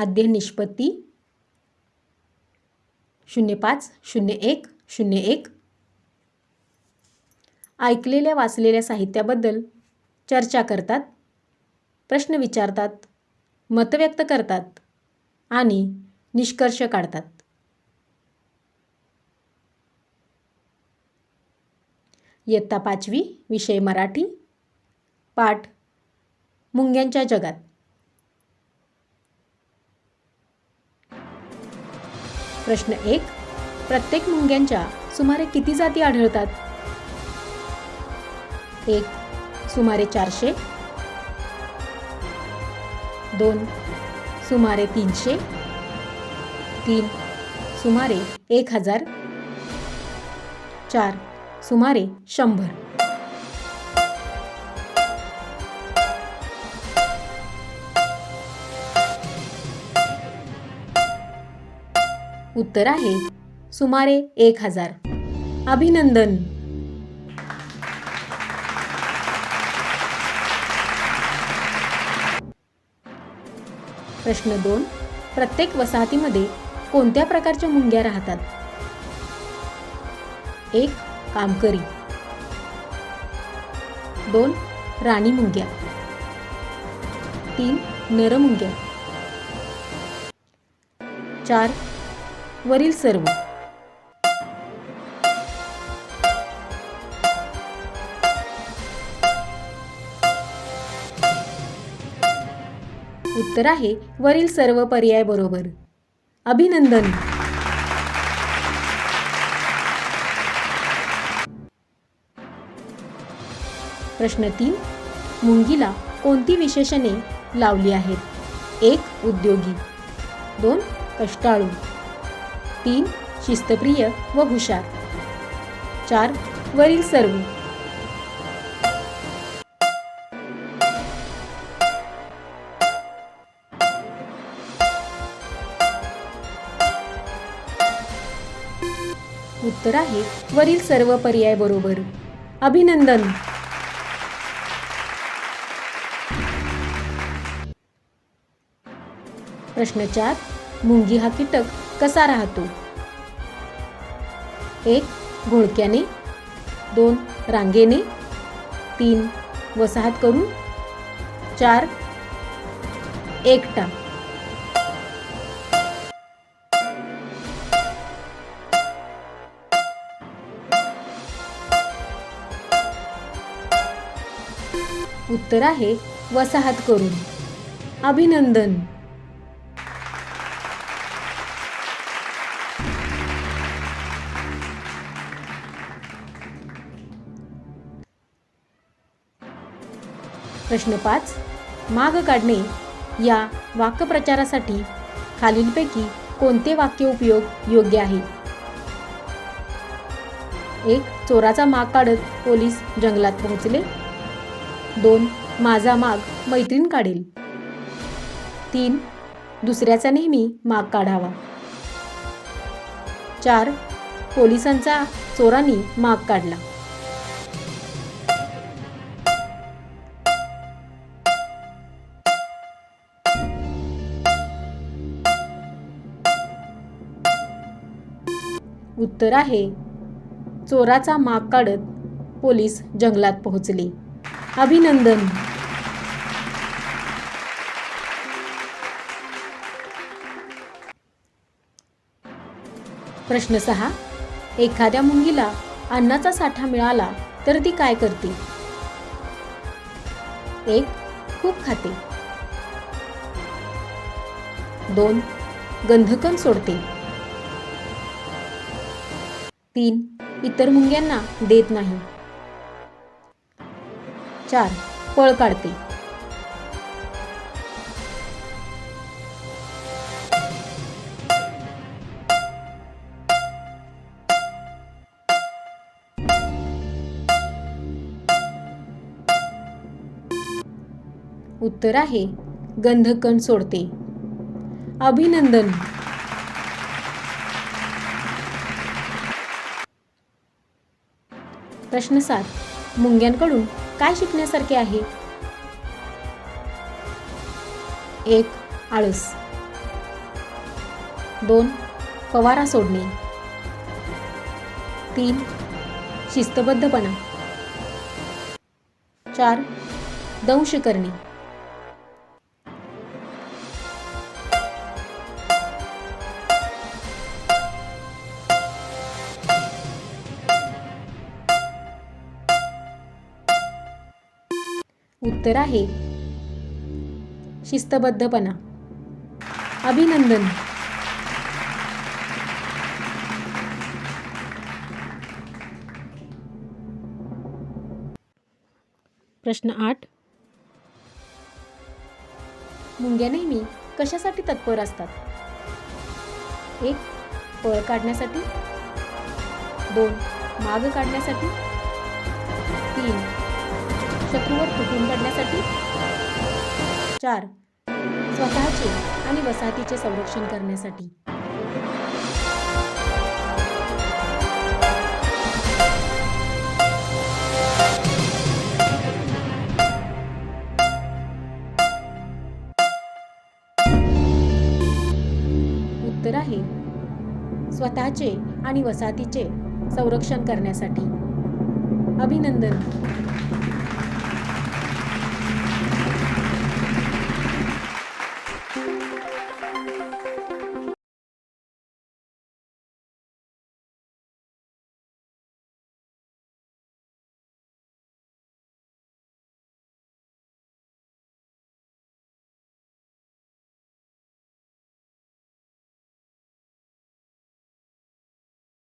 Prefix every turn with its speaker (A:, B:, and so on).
A: आद्य निष्पत्ती. शून्य पाच शून्य एक शून्य एक. ऐकलेल्या वाचलेल्या साहित्याबद्दल चर्चा करतात प्रश्न विचारतात मत व्यक्त करतात आणि निष्कर्ष काढतात. इयत्ता पाचवी विषय मराठी पाठ मुंग्यांच्या जगात. प्रश्न एक प्रत्येक मुंग्यांच्या सुमारे किती जाती आढळतात? एक सुमारे चारशे. दोन सुमारे तीनशे. तीन सुमारे एक हजार. चार सुमारे शंभर. उत्तर आहे. सुमारे एक हजार. अभिनंदन. प्रश्न दोन. प्रत्येक वसाहतीमध्ये कोणत्या प्रकारच्या मुंग्या राहतात? एक कामकरी. दोन राणी मुंग्या. तीन नरमुंग्या चार वरील सर्व. उत्तर आहे वरील सर्व पर्याय बरोबर. अभिनंदन. प्रश्न तीन मुंगीला कोणती विशेषणे लावली आहेत? एक उद्योगी. दोन कष्टाळू. तीन शिस्तप्रिय व हुशार. चार वरील सर्व. उत्तर आहे वरील सर्व पर्याय बरोबर. अभिनंदन. प्रश्न चार मुंगी हा कीटक कसा राहतो? एक घोळक्याने. दोन रांगेने. तीन वसाहत करून. चार एकटा. उत्तर आहे वसाहत करून. अभिनंदन. प्रश्न पाच. माग काढणे या वाक्यप्रचारासाठी खालीलपैकी कोणते वाक्य उपयोग योग्य आहे? एक चोराचा माग काढत पोलीस जंगलात पोहोचले. दोन माझा माग मैत्रीण काढेल. तीन दुसऱ्याचा नेहमी माग काढावा. चार पोलिसांचा चोरांनी माग काढला. उत्तर आहे. चोराचा माग काढत पोलीस जंगलात पोहोचले. अभिनंदन. प्रश्न सहा. एखाद्या मुंगीला अन्नाचा साठा मिळाला तर ती काय करते? एक खूप खाते. दोन गंधकन सोडते. तीन. इतर मुंग्यांना देत नाही. चार. पळ काढते. उत्तर आहे गंधकण सोडते. अभिनंदन. प्रश्न सात मुंग्यांकडून काय शिकण्यासारखे आहे? एक आळस. दोन फवारा सोडणे. तीन शिस्तबद्धपणा. चार दंश करणे. उत्तर आहे. शिस्तबद्धपणा. अभिनंदन. प्रश्न आठ. मुंग्या नेहमी कशासाठी तत्पर असतात? एक पळ काढण्यासाठी. दोन माग काढण्यासाठी. तीन शत्रूवर तुटून पडण्यासाठी. चार. स्वतःचे आणि वसाहतीचे संरक्षण करण्यासाठी. उत्तर आहे. स्वतःचे आणि वसाहतीचे संरक्षण करण्यासाठी. अभिनंदन.